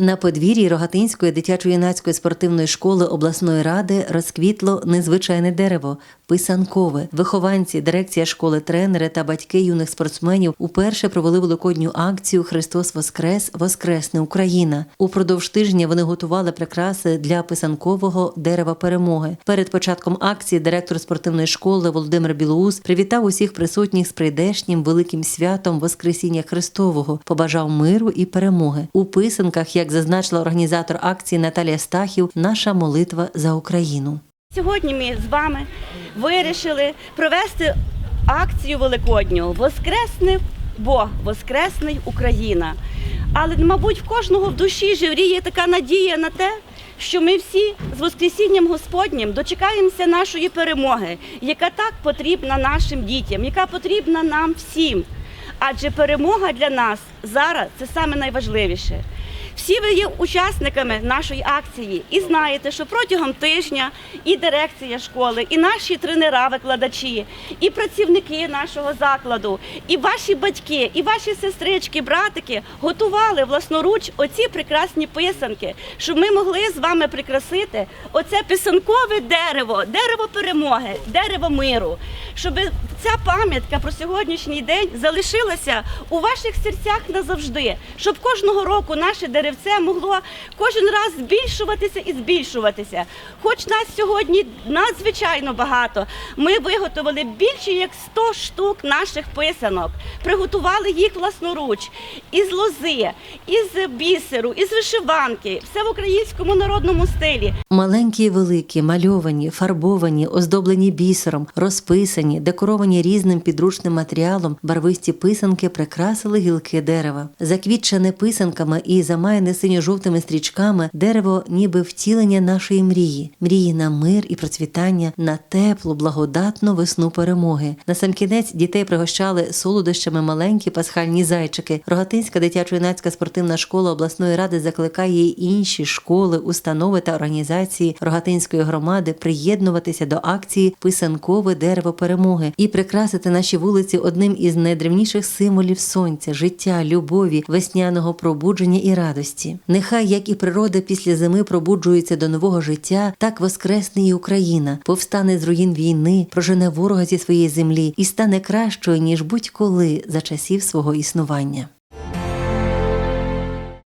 На подвір'ї Рогатинської дитячо-юнацької спортивної школи обласної ради розквітло незвичайне дерево писанкове. Вихованці, дирекція школи, тренери та батьки юних спортсменів уперше провели великодню акцію Христос Воскрес! Воскресне Україна. Упродовж тижня вони готували прикраси для писанкового дерева перемоги. Перед початком акції директор спортивної школи Володимир Білоус привітав усіх присутніх з прийдешнім великим святом Воскресіння Христового, побажав миру і перемоги. У писанках, як зазначила організатор акції Наталія Стахів, наша молитва за Україну. Сьогодні ми з вами вирішили провести акцію великодню Воскресне Бог, Воскресний Україна. Але, мабуть, в кожного в душі живріє така надія на те, що ми всі з Воскресінням Господнім дочекаємося нашої перемоги, яка так потрібна нашим дітям, яка потрібна нам всім. Адже перемога для нас зараз це саме найважливіше. Всі ви є учасниками нашої акції і знаєте, що протягом тижня і дирекція школи, і наші тренера-викладачі, і працівники нашого закладу, і ваші батьки, і ваші сестрички, братики готували власноруч оці прекрасні писанки, щоб ми могли з вами прикрасити оце писанкове дерево, дерево перемоги, дерево миру, щоб ця пам'ятка про сьогоднішній день залишилася у ваших серцях назавжди, щоб кожного року наше деревце могло кожен раз збільшуватися і збільшуватися. Хоч нас сьогодні надзвичайно багато, ми виготовили більше як 100 штук наших писанок, приготували їх власноруч із лози, із бісеру, із вишиванки, все в українському народному стилі. Маленькі і великі, мальовані, фарбовані, оздоблені бісером, розписані, декоровані різним підручним матеріалом, барвисті писанки прикрасили гілки дерева. Заквітчене писанками і замаяне синьо-жовтими стрічками, дерево ніби втілення нашої мрії, мрії на мир і процвітання, на теплу, благодатну весну перемоги. Насамкінець дітей пригощали солодощами маленькі пасхальні зайчики. Рогатинська дитячо-юнацька спортивна школа обласної ради закликає інші школи, установи та організації Рогатинської громади приєднуватися до акції Писанкове дерево перемоги і прикрасити наші вулиці одним із найдревніших символів сонця, життя, любові, весняного пробудження і радості. Нехай, як і природа після зими пробуджується до нового життя, так воскресне і Україна, повстане з руїн війни, прожене ворога зі своєї землі і стане кращою ніж будь-коли за часів свого існування.